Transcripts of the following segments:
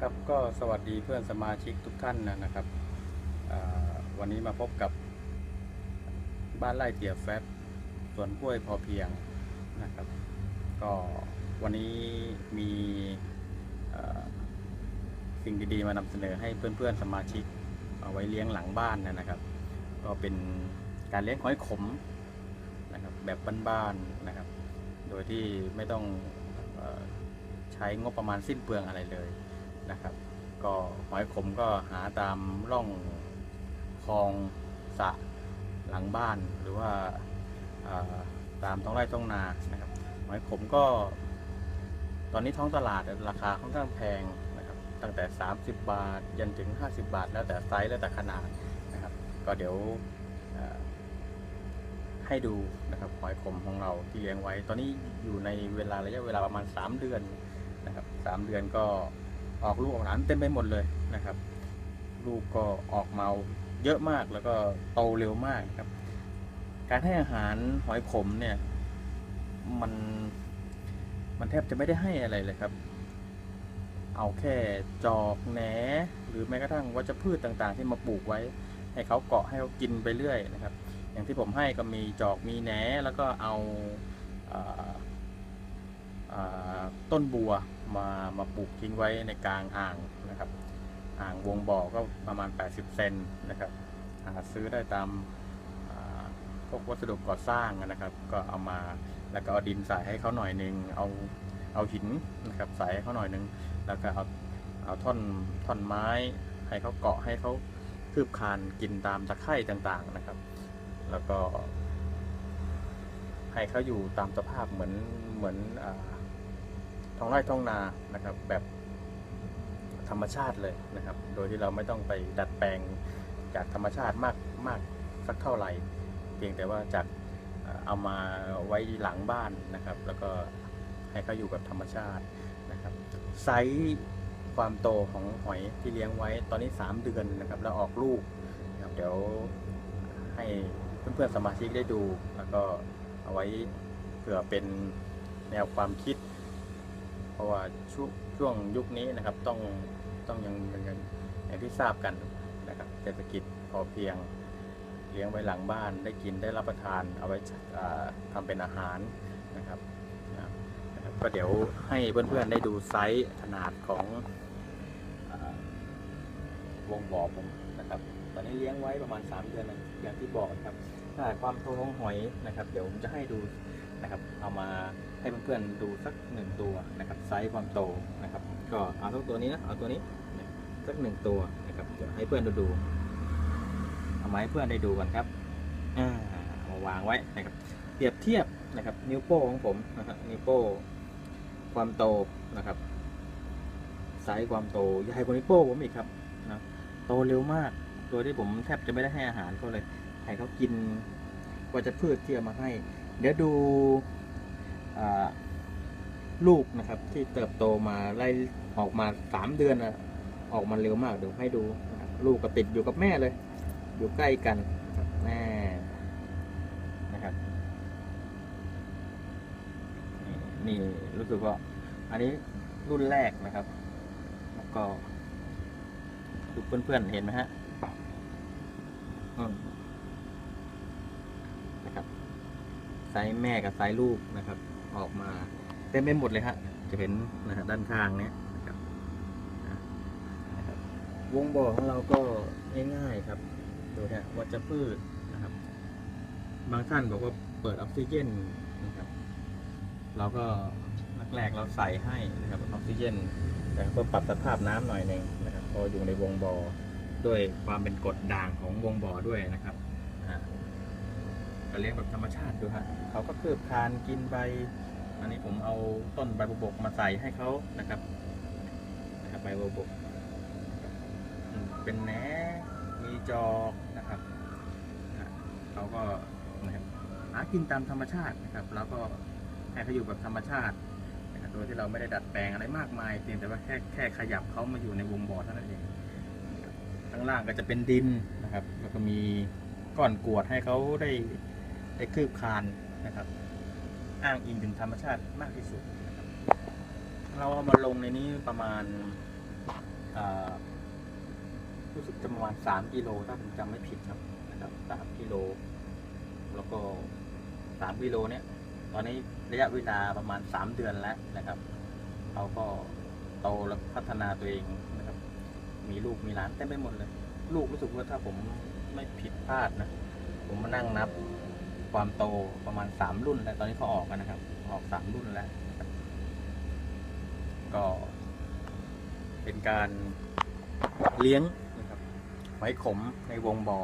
ครับก็สวัสดีเพื่อนสมาชิกทุกท่านนะครับวันนี้มาพบกับบ้านไร่เตี๋ยแฟบสวนกล้วยพอเพียงนะครับ ก็วันนี้มีสิ่งดีๆมานำเสนอให้เพื่อนๆสมาชิกเอาไว้เลี้ยงหลังบ้านนะครับ ก็เป็นการเลี้ยงหอยขมนะครับแบบบ้านๆนะครับ โดยที่ไม่ต้องใช้งบประมาณสิ้นเปลืองอะไรเลย นะครับ ก็หอยขมก็หาตามร่องคลองสระหลังบ้านหรือว่าตามท้องไร่ท้องนานะครับหอยขมก็ ตอนนี้ท้องตลาดราคาค่อนข้างแพงนะครับตั้งแต่ 30 บาท ยันถึง 50 บาท แล้วแต่ไซส์แล้วแต่ขนาดนะครับ ก็เดี๋ยวให้ดูนะครับหอยขมของเราที่เลี้ยงไว้ ตอนนี้อยู่ในเวลาระยะเวลาประมาณ 3 เดือนนะครับสามเดือนก็ ออกลูกออกหลานเต็มไปหมดเลยนะครับ ลูกก็ออกเมาเยอะมากแล้วก็โตเร็วมากครับ การให้อาหารหอยขมเนี่ยมันมันแทบจะไม่ได้ให้อะไรเลยครับ เอาแค่จอกแหนหรือแม้กระทั่งวัชพืชต่างๆ ที่มาปลูกไว้ ให้เขาเกาะให้เขากินไปเรื่อยนะครับ อย่างที่ผมให้ก็มีจอกมีแหนแล้วก็เอาอาอาต้นบัว มามาปลูกทิ้งไว้ในกลางอ่างนะครับ อ่างวงบ่อก็ประมาณ 80 เซนนะครับหาซื้อได้ตามพวกวัสดุก่อสร้างนะครับ ก็เอามาแล้วก็เอาดินใส่ให้เขาหน่อยหนึ่งเอาเอาหินนะครับใส่ให้เขาหน่อยหนึ่งแล้วก็เอาเอาท่อนท่อนไม้ให้เขาเกาะให้เขาคืบคานกินตามตะไคร่ต่างๆนะครับ แล้วก็ให้เขาอยู่ตามสภาพเหมือนเหมือนอา ท้องไร่ท้องนานะครับ แบบธรรมชาติเลยนะครับ โดยที่เราไม่ต้องไปดัดแปลงจากธรรมชาติมากมากสักเท่าไหร่ เพียงแต่ว่าจากเอามาไว้หลังบ้านนะครับ แล้วก็ให้เขาอยู่กับธรรมชาตินะครับไซส์ความโตของหอยที่เลี้ยงไว้ตอนนี้ 3 เดือนนะครับ แล้วออกลูกนะครับเดี๋ยวให้เพื่อนๆสมาชิกได้ดู แล้วก็เอาไว้เผื่อเป็นแนวความคิด เพราะว่าช่วงช่วงยุคนี้นะครับต้องต้องยังยังยังอย่างที่ทราบกันนะครับเศรษฐกิจพอเพียงเลี้ยงไว้หลังบ้านได้กินได้รับประทานเอาไว้อ่าทำเป็นอาหารนะครับนะครับก็เดี๋ยวให้เพื่อนๆได้ดูไซส์ขนาดของอวงบ่อผมนะครับตอนนี้เลี้ยงไว้ประมาณ 3 เดือนนะอย่างที่บอกครับขนาความโตของหอยนะครับ เดี๋ยวผมจะให้ดู นะครับ เอามาให้เพื่อนๆดูสักหนึ่งตัวนะครับไซส์ความโตนะครับ ก็เอาสักตัวนี้นะเอาตัวนี้สักหนึ่งตัวนะครับเดี๋ยวให้เพื่อนดูดูเอามาให้เพื่อนได้ดูกันครับอ่าเอามาวางไว้นะครับเปรียบเทียบนะครับ นิ้วโป้งของผมนะฮะนิ้วโป้งความโตนะครับไซส์ความโตใหญ่กว่านิ้วโป้งผมอีกครับนะโตเร็วมากโดยที่ผมแทบจะไม่ได้ให้อาหารเขาเลยให้เขากินกว่าจะพืชที่เอามาให้ เดี๋ยวดูลูกนะครับ ที่เติบโตมาไล่ออกมาสามเดือนนะออกมาเร็วมากเดี๋ยวให้ดู ลูกก็ติดอยู่กับแม่เลย อยู่ใกล้กันแม่นะครับ นี่รู้สึกว่า อันนี้รุ่นแรกนะครับ แล้วก็ดูเพื่อนๆเห็นไหมฮะอืมนะครับไซส์แม่กับไซส์ลูกนะครับ ออกมาเต็มไปหมดเลยฮะจะเห็นนะฮะด้านข้างเนี้ยนะครับนะครับวงบ่อของเราก็ง่ายๆครับดูนะวัชพืชนะครับ บางท่านบอกว่าเปิดออกซิเจนนะครับเราก็แรกๆเราใส่ให้นะครับออกซิเจนแต่เพื่อปรับสภาพน้ำหน่อยหนึ่งนะครับพออยู่ในวงบ่อด้วยความเป็นกรดด่างของวงบ่อด้วยนะครับอ่าก็เลี้ยงแบบธรรมชาติดูฮะ เขาก็คืบคานกินใบ อันนี้ผมเอาต้นใบบัวบกมาใส่ให้เขานะครับนะครับใบบัวบก เป็นแหนมีจอกนะครับอะเขาก็นะครับหากินตามธรรมชาตินะครับแล้วก็ให้เขาอยู่แบบธรรมชาตินะครับโดยที่เราไม่ได้ดัดแปลงอะไรมากมายเพียงแต่ว่าแค่แค่ขยับเขามาอยู่ในวงบ่อเท่านั้นเองข้างล่างก็จะเป็นดินนะครับ แล้วก็มีก้อนกรวดให้เขาได้ได้คืบคาน นะครับ อ้างอิงถึงธรรมชาติมากที่สุดนะครับเราเอามาลงในนี้ประมาณรู้สึกจะประมาณสามกิโลถ้าผมจำไม่ผิดครับนะครับสามกิโล แล้วก็สามกิโลเนี่ยตอนนี้ระยะเวลาประมาณสามเดือนแล้วนะครับเขาก็โตและพัฒนาตัวเองนะครับ มีลูกมีหลานเต็มไปหมดเลย ลูกรู้สึกว่าถ้าผมไม่ผิดพลาดนะ ผมมานั่งนับ ความโตประมาณสามรุ่นแล้ว ตอนนี้เขาออกกันนะครับ ออกสามรุ่นแล้ว ก็ เป็นการเลี้ยงนะครับไว้ขมในวงบ่อ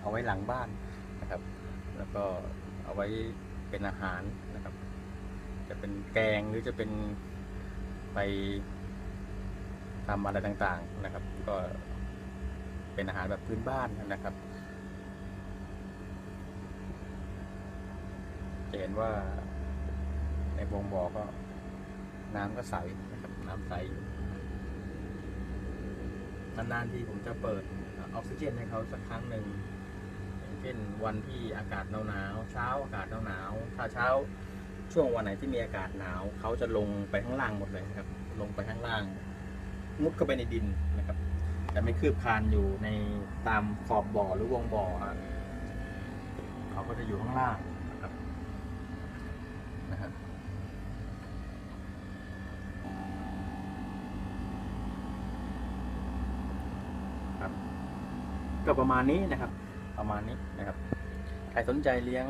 เอาไว้หลังบ้านนะครับ แล้วก็เอาไว้เป็นอาหารนะครับ จะเป็นแกงหรือจะเป็นไปทำอะไรต่างๆนะครับ ก็เป็นอาหารแบบพื้นบ้านนะครับ จะเห็นว่าในวงบ่อก็ น้ำก็ใสนะครับ น้ำใสอยู่นานๆทีผมจะเปิดออกซิเจนให้เขาสักครั้งหนึ่งอย่างเช่นวันที่อากาศหนาวๆเช้าอากาศหนาวๆถ้าเช้าช่วงวันไหนที่มีอากาศหนาว เขาจะลงไปข้างล่างหมดเลยนะครับ ลงไปข้างล่าง มุดเข้าไปในดินนะครับแต่ไม่คืบคลานอยู่ในตามขอบบ่อหรือวงบ่อเขาก็จะอยู่ข้างล่าง นะครับนะครับครับ ก็ประมาณนี้นะครับ ประมาณนี้นะครับ ใครสนใจเลี้ยง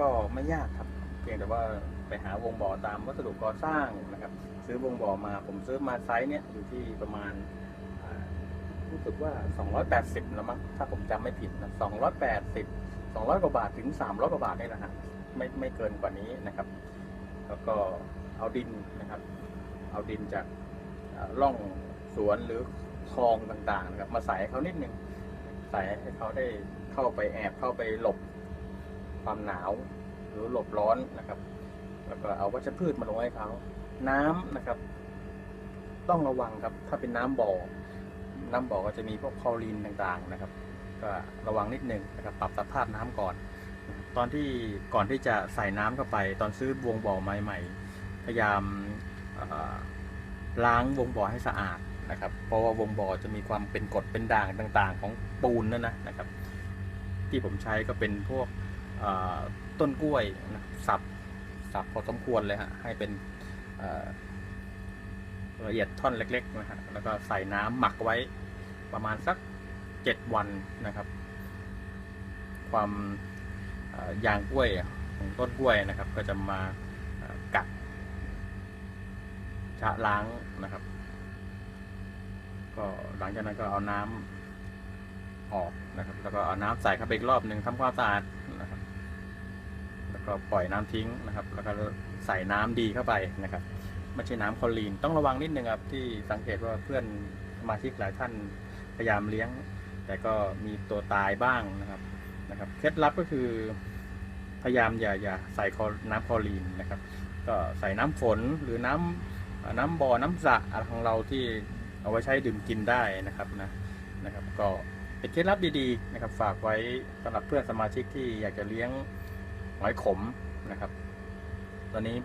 ก็ไม่ยากครับ เพียงแต่ว่าไปหาวงบ่อตามวัสดุก่อสร้างนะครับ ซื้อวงบ่อมาผมซื้อมาไซส์เนี้ยอยู่ที่ประมาณอ่ารู้สึกว่า 280แล้วมั้งถ้าผมจำไม่ผิดนะ280 200 กว่าบาทถึง 300 กว่าบาทนี่แหละฮะไม่ไม่เกินกว่านี้นะครับ แล้วก็เอาดินนะครับ เอาดินจากร่องสวนหรือคลองต่างๆนะครับมาใส่เขานิดนึงใส่ให้เขาได้เข้าไปแอบเข้าไปหลบความหนาวหรือหลบร้อนนะครับ แล้วก็เอาวัชพืชมาลงให้เขาน้ำนะครับ ต้องระวังครับ ถ้าเป็นน้ำบ่อ น้ำบ่อก็จะมีพวกคลอรีนต่างๆนะครับ ก็ระวังนิดนึงนะครับ ปรับสภาพน้ำก่อน ตอนที่ก่อนที่จะใส่น้ำเข้าไป ตอนซื้อวงบ่อใหม่ๆพยายามล้างวงบ่อให้สะอาดนะครับ เพราะว่าวงบ่อจะมีความเป็นกรดเป็นด่างต่างๆ ของปูนนั่นนะนะครับ ที่ผมใช้ก็เป็นพวกต้นกล้วยนะสับสับพอสมควรเลยฮะให้เป็นละเอียดท่อนเล็กๆนะฮะแล้วก็ใส่น้ำหมักไว้ประมาณสักเจ็ดวันนะครับ ความ ยางกล้วยของต้นกล้วยนะครับ ก็จะมากัดชะล้างนะครับ ก็หลังจากนั้นก็เอาน้ำออกนะครับ แล้วก็เอาน้ำใส่เข้าไปอีกรอบหนึ่งทำความสะอาดนะครับ แล้วก็ปล่อยน้ำทิ้งนะครับ แล้วก็ใส่น้ำดีเข้าไปนะครับไม่ใช่น้ำคลอรีน ต้องระวังนิดนึงครับที่สังเกตว่าเพื่อนสมาชิกหลายท่านพยายามเลี้ยง แต่ก็มีตัวตายบ้างนะครับ นะครับเคล็ดลับก็คือ พยายามอย่าอย่าใส่คอน้ำคลอรีนนะครับ ก็ใส่น้ำฝนหรือน้ำน้ำบ่อน้ำสระอะไรของเราที่เอาไว้ใช้ดื่มกินได้นะครับนะนะครับ ก็เป็นเคล็ดลับดีๆนะครับ ฝากไว้สำหรับเพื่อนสมาชิกที่อยากจะเลี้ยงหอยขมนะครับ ตอนนี้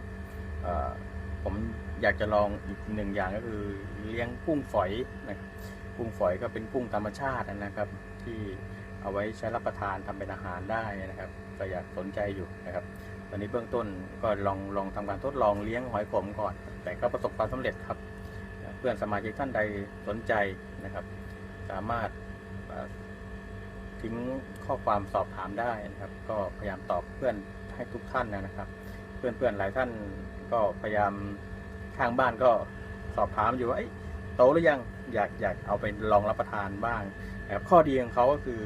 ผมอยากจะลองอีกหนึ่งอย่างก็คือเลี้ยงกุ้งฝอยนะครับกุ้งฝอยก็เป็นกุ้งธรรมชาตินะครับ ที่ เอาไว้ใช้รับประทานทำเป็นอาหารได้นะครับ ก็อยากสนใจอยู่นะครับ ตอนนี้เบื้องต้นก็ลองลองทำการทดลองเลี้ยงหอยขมก่อน แต่ก็ประสบความสำเร็จครับ เพื่อนสมาชิกท่านใดสนใจนะครับ สามารถทิ้งข้อความสอบถามได้นะครับ ก็พยายามตอบเพื่อนให้ทุกท่านนะครับ เพื่อนเพื่อนๆหลายท่านก็พยายามข้างบ้านก็สอบถามอยู่ว่าโตหรือยังอยากอยากเอาไปลองรับประทานบ้างนะครับข้อดีของเขาก็คือ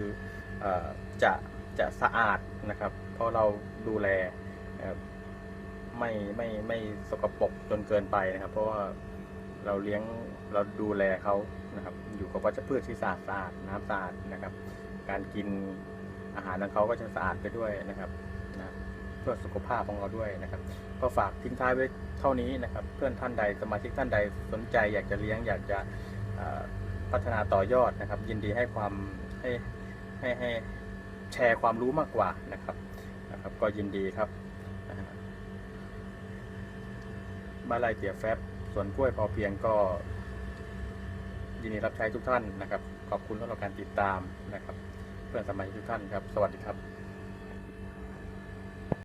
จะจะสะอาดนะครับ เพราะเราดูแลไม่ไม่ไม่สกปรกจนเกินไปนะครับ เพราะว่าเราเลี้ยงเราดูแลเขานะครับ อยู่กับวัชพืชที่สะอาดสะอาดน้ำสะอาดนะครับ การกินอาหารของเขาก็จะสะอาดไปด้วยนะครับนะเพื่อสุขภาพของเราด้วยนะครับ ก็ฝากทิ้งท้ายไว้เท่านี้นะครับ เพื่อนท่านใดสมาชิกท่านใดสนใจ อยากจะเลี้ยงอยากจะพัฒนาต่อยอดนะครับ ยินดีให้ความให้ ให้ให้แชร์ความรู้มากกว่านะครับนะครับ ก็ยินดีครับมะฮะบ้านไร่เตี๋ยแฟบสวนกล้วยพอเพียงก็ ยินดีรับใช้ทุกท่านนะครับ ขอบคุณสำหรับการติดตามนะครับ เพื่อนสมาชิกทุกท่านครับ สวัสดีครับ